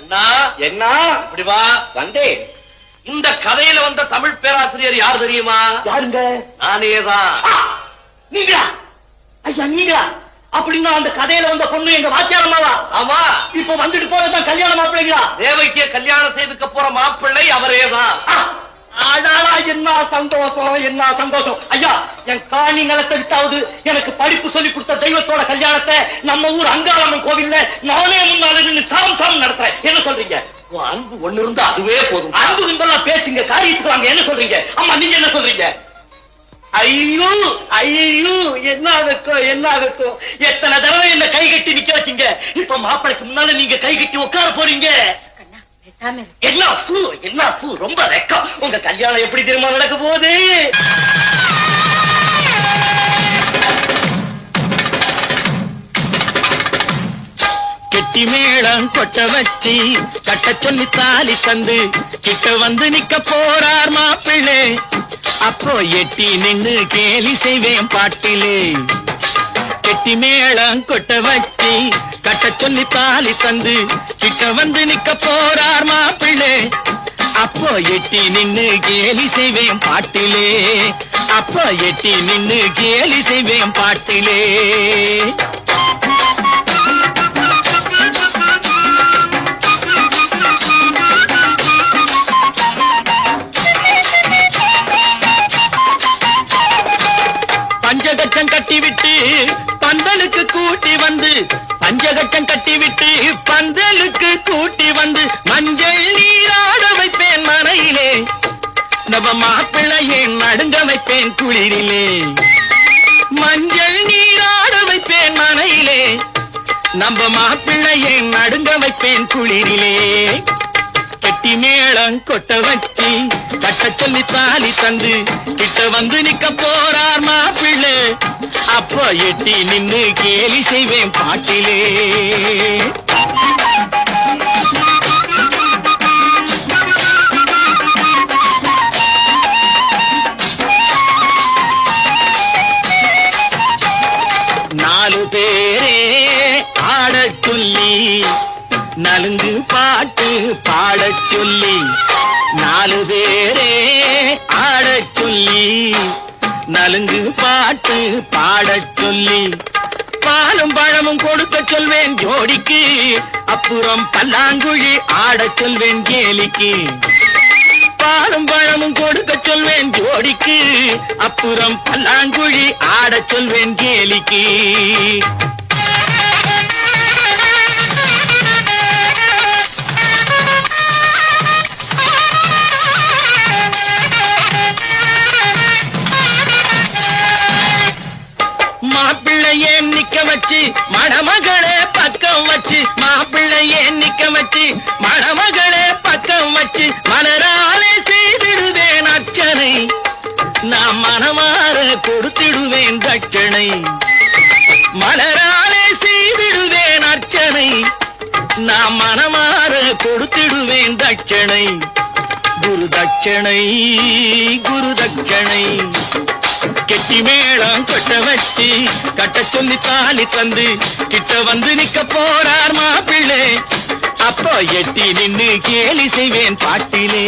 அண்ணா! என்ன? இப்படி வா. வந்தேன். இந்த கதையில வந்த தமிழ் பேராசிரியர் யார் தெரியுமா? யாருங்க? நானேதான் நீங்களா? ஐயா நீங்களா? அப்படின்னா அந்த கதையில வந்த பொண்ணு எங்க வாத்தியாரமாவா ஆமா. இப்ப வந்துட்டு போறதுதான் கல்யாண மாப்பிள்ளைங்களா? தேவைக்கு கல்யாணம் செய்துக்க போற மாப்பிள்ளை அவரேதான். ஆ, அடாடா, என்ன சந்தோஷம் என்ன சந்தோஷம்? ஐயா என் காணி நிலத்தை எனக்கு படிப்பு சொல்லி கொடுத்த தெய்வத்தோட கல்யாணத்தை நம்ம ஊர் அங்காளம்மன் கோவில்ல நானே முன்னால நின்னு சாம் சாம் நடத்துறேன். என்ன சொல்றீங்க? அன்பு ஒண்ணு இருந்தா அதுவே போதும். அன்பு கிண்டெல்லாம் பேச்சுங்க காரியத்துக்கு வாங்க. என்ன சொல்றீங்க? அம்மா நீங்க என்ன சொல்றீங்க? ஐயோ ஐயோ என்ன வெக்கம் என்ன வெக்கம் எத்தனை தடவை என்ன கை கட்டி நிக்க வச்சீங்க? இப்ப மாப்பிளைக்கு முன்னால நீங்க கை கட்டி உட்கார போறீங்க? பேசாம. என்ன பூ என்ன பூ? ரொம்ப வெக்கம். உங்க கல்யாணம் எப்படி தெரியுமா நடக்க போகுது? கெட்டி மேளம் கொட்ட வச்சு கட்ட சொல்லி தாலி தந்து கிட்ட வந்து நிக்க போறார் மாப்பிள்ளை. அப்போ எட்டி நின்னு கேலி செய்வேன் பாட்டிலே. கெட்டி மேளம் கொட்ட வச்சு சொல்லி தாலி தந்து கிட்ட வந்து நிக்க போறார் மாப்பிள்ளே. அப்போ எட்டி நின்னு கேலி செய்வேன் பாட்டிலே. அப்போ எட்டி நின்னு கேலி செய்வேன் பாட்டிலே. கூட்டி வந்து பஞ்சகட்டம் கட்டி விட்டு பந்தலுக்கு கூட்டி வந்து மஞ்சள் நீராட வைப்பேன் மனையிலே. நம்ம மாப்பிள்ளையை நடுங்க வைப்பேன் குளிரிலே. மஞ்சள் நீராட வைப்பேன் மனையிலே. நம்ம மாப்பிள்ளையை நடுங்க வைப்பேன் குளிரிலே. கட்டி மேளம் கொட்ட வச்சு கட்ட சொல்லி தாலி தந்து கிட்ட வந்து நிக்க போறார் மாப்பிள்ளை. அப்ப எட்டி நின்று கேலி செய்வேன் பாட்டிலே நாலு பேரே ஆடச் சொல்லி நலுங்கு பாட்டு பாடச் சொல்லி நாலு பேரே ஆடச் சொல்லி நலுங்கு பாட்டு பாடச் சொல்லி பாலும் பழமும் கொடுக்க சொல்வேன் ஜோடிக்கு. அப்புறம் பல்லாங்குழி ஆடச் சொல்வேன் கேலிக்கு. பாலும் பழமும் கொடுக்க சொல்வேன் ஜோடிக்கு. அப்புறம் பல்லாங்குழி ஆடச் சொல்வேன் கேலிக்கு. வச்சு மணமகளே பக்கம் வச்சு மாப்பிள்ளையே நிக்க வச்சு மணமகளே பக்கம் வச்சு மலராலே செய்திடுவேன் அர்ச்சனை. நான் மனமாற கொடுத்திடுவேன் தட்சணை. மலராலே செய்திடுவேன் அர்ச்சனை. நான் மனமாற கொடுத்திடுவேன் தட்சணை. குரு தட்சணை குரு தட்சணை கட்ட வச்சு கட்ட சொல்லி தாலி தந்து கிட்ட வந்து நிக்க போறார் மாப்பிள்ளை. அப்போ எட்டி நின்று கேலி செய்வேன் பாட்டிலே.